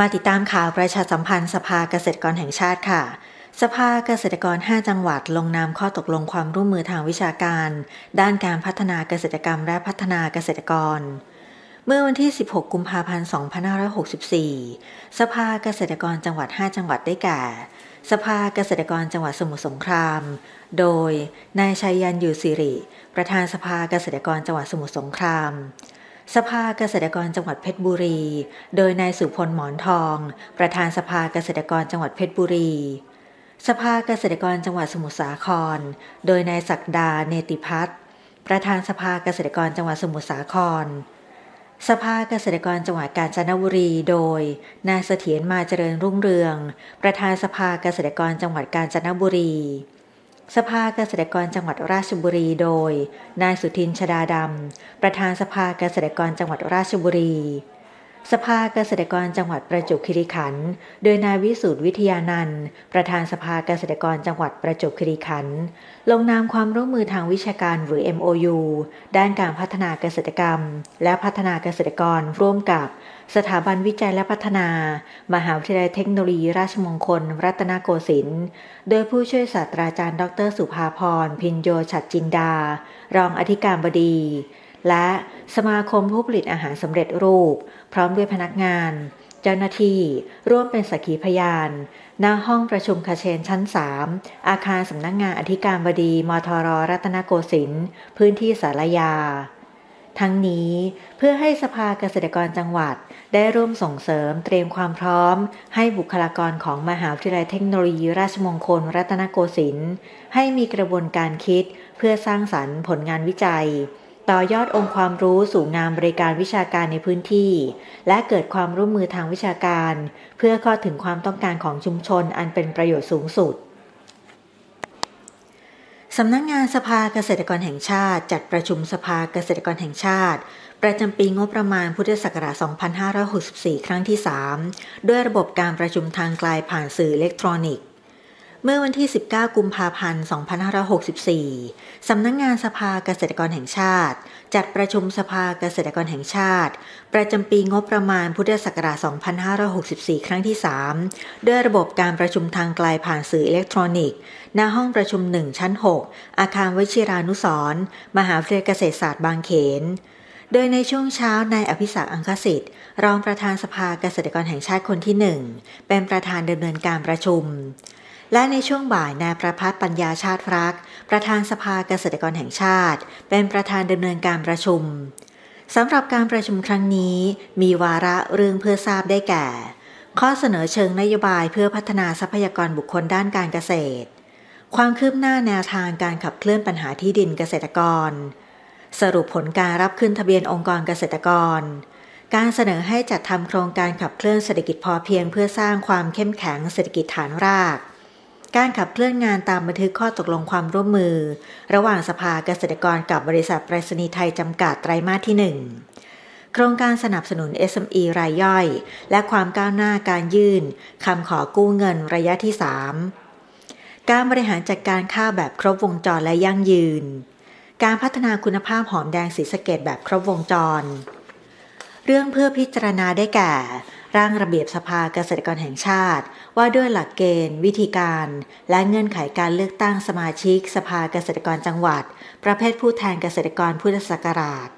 มาติดตามข่าวประชาสัมพันธ์สภาเกษตรกรแห่งชาติค่ะ สภาเกษตรกร 5 จังหวัดลงนามข้อตกลงความร่วมมือทางวิชาการ ด้านการพัฒนาเกษตรกรรมและพัฒนาเกษตรกร เมื่อวันที่ 16 กุมภาพันธ์ 2564 สภาเกษตรกรจังหวัด 5 จังหวัดได้แก่ สภาเกษตรกรจังหวัดสมุทรสงคราม โดย นายชัยยันยูสิริ ประธานสภาเกษตรกรจังหวัดสมุทรสงคราม สภาเกษตรกรจังหวัดเพชรบุรี โดยนายสุพลหมอนทอง ประธานสภาเกษตรกรจังหวัดเพชรบุรี สภาเกษตรกรจังหวัดสมุทรสาคร โดยนายศักดาเนติพัฒน์ประธานสภาเกษตรกรจังหวัดสมุทรสาคร สภาเกษตรกรจังหวัดกาญจนบุรี โดยนายเสถียรมาเจริญรุ่งเรือง ประธานสภาเกษตรกรจังหวัดกาญจนบุรี สภาเกษตรกรจังหวัดราชบุรีโดย นายสุทินชดาดำ ประธานสภาเกษตรกรจังหวัดราชบุรี สภาเกษตรกรจังหวัดประจวบคีรีขันธ์โดยนายวิสูตรวิทยานันท์ประธานสภาเกษตรกรจังหวัดประจวบคีรีขันธ์ลงนามความร่วมมือทางวิชาการหรือ MOU ด้านการพัฒนาเกษตรกรรม และพัฒนาเกษตรกรร่วมกับสถาบันวิจัยและพัฒนา มหาวิทยาลัยเทคโนโลยีราชมงคล รัตนโกสินทร์ โดยผู้ช่วยศาสตราจารย์ ดร สุภาพร พินโยฉัดจินดา รองอธิการบดี และสมาคมผู้ผลิตอาหารสำเร็จรูป พร้อมด้วยพนักงาน เจ้าหน้าที่ ร่วมเป็นสักขีพยานหน้าห้องประชุมคาเชนชั้น 3 อาคารสำนักงงานอธิการบดีมทรรัตนโกสินทร์พื้นที่สารยา ทั้งนี้เพื่อให้สภาเกษตรกรจังหวัดได้ร่วมส่งเสริมเตรียมความพร้อม ให้บุคลากรของมหาวิทยาลัยเทคโนโลยีราชมงคลรัตนโกสินทร์ให้มีกระบวนการคิดเพื่อสร้างสรรค์ผลงานวิจัย ต่อยอดองค์ความรู้สู่งานบริการวิชาการในพื้นที่ และเกิดความร่วมมือทางวิชาการ เพื่อเข้าถึงความต้องการของชุมชนอันเป็นประโยชน์สูงสุดสำนักงงานสภาเกษตรกรแห่งชาติ จัดประชุมสภาเกษตรกรแห่งชาติ ประจำปีงบประมาณพุทธศักราช 2564 ครั้งที่ 3 ด้วยระบบการประชุมทางไกลผ่านสื่ออิเล็กทรอนิกส์ เมื่อวันที่ 19 กุมภาพันธ์ 2564 สำนักงงานสภาเกษตรกรแห่งชาติ จัดประชุมสภาเกษตรกรแห่งชาติ ประจำปีงบประมาณพุทธศักราช 2564 ครั้งที่ 3 ด้วยระบบการประชุมทางไกลผ่านสื่ออิเล็กทรอนิกส์ ณ ห้องประชุม 1 ชั้น 6 อาคารวชิรานุสรณ์มหาวิทยาลัยเกษตรศาสตร์บางเขนโดยในช่วงเช้านายอภิศักอังคสิทธิ์ รองประธานสภาเกษตรกรแห่งชาติคนที่1เป็นประธานดำเนินการประชุม และในช่วงบ่ายนายประพัฒน์ปัญญาชาติรัก ประธานสภาเกษตรกรแห่งชาติ เป็นประธานดำเนินการประชุมสำหรับการประชุมครั้งนี้ มีวาระเรื่องเพื่อทราบได้แก่ ข้อเสนอเชิงนโยบายเพื่อพัฒนาทรัพยากรบุคคลด้านการเกษตร ความคืบหน้าแนวทางการขับเคลื่อนปัญหาที่ดินเกษตรกร สรุปผลการรับขึ้นทะเบียนองค์กรเกษตรกร การเสนอให้จัดทำโครงการขับเคลื่อนเศรษฐกิจพอเพียงเพื่อสร้างความเข้มแข็งเศรษฐกิจฐานราก การขับเคลื่อนงานตามบันทึกข้อตกลงความร่วมมือ ระหว่างสภาเกษตรกรกับบริษัทไปรษณีย์ไทยจำกัดไตรมาสที่ 1 โครงการสนับสนุน SME รายย่อย และความก้าวหน้าการยื่นคำขอกู้เงินระยะที่ 3 การบริหารจัดการข้าวแบบครบวงจรและยั่งยืน การพัฒนาคุณภาพหอมแดงสีสเกดแบบครบวงจร เรื่องเพื่อพิจารณาได้แก่ ร่างระเบียบสภาเกษตรกรแห่งชาติ ว่าด้วยหลักเกณฑ์ วิธีการ และเงื่อนไขการเลือกตั้งสมาชิก สภาเกษตรกรจังหวัด ประเภทผู้แทนเกษตรกรพุทธศักราช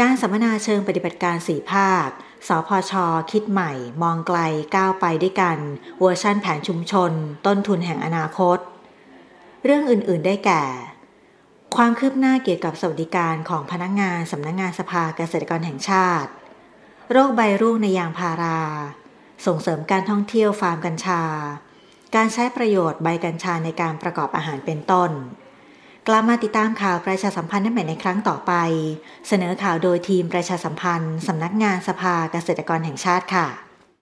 การสัมมนาเชิงปฏิบัติการสี่ภาค สพช คิดใหม่ มองไกลก้าวไปด้วยกัน เวอร์ชั่นแผนชุมชน ต้นทุนแห่งอนาคต เรื่องอื่นๆได้แก่ความคืบหน้าเกี่ยวกับสวัสดิการของพนักงานสำนักงงานสภาเกษตรกรแห่งชาติ โรคใบรูงในยางพารา ส่งเสริมการท่องเที่ยวฟาร์มกัญชา การใช้ประโยชน์ใบกัญชาในการประกอบอาหารเป็นต้น กลับมาติดตามข่าวประชาสัมพันธ์ได้ใหม่ในครั้งต่อไป เสนอข่าวโดยทีมประชาสัมพันธ์สำนักงานสภาเกษตรกรแห่งชาติค่ะ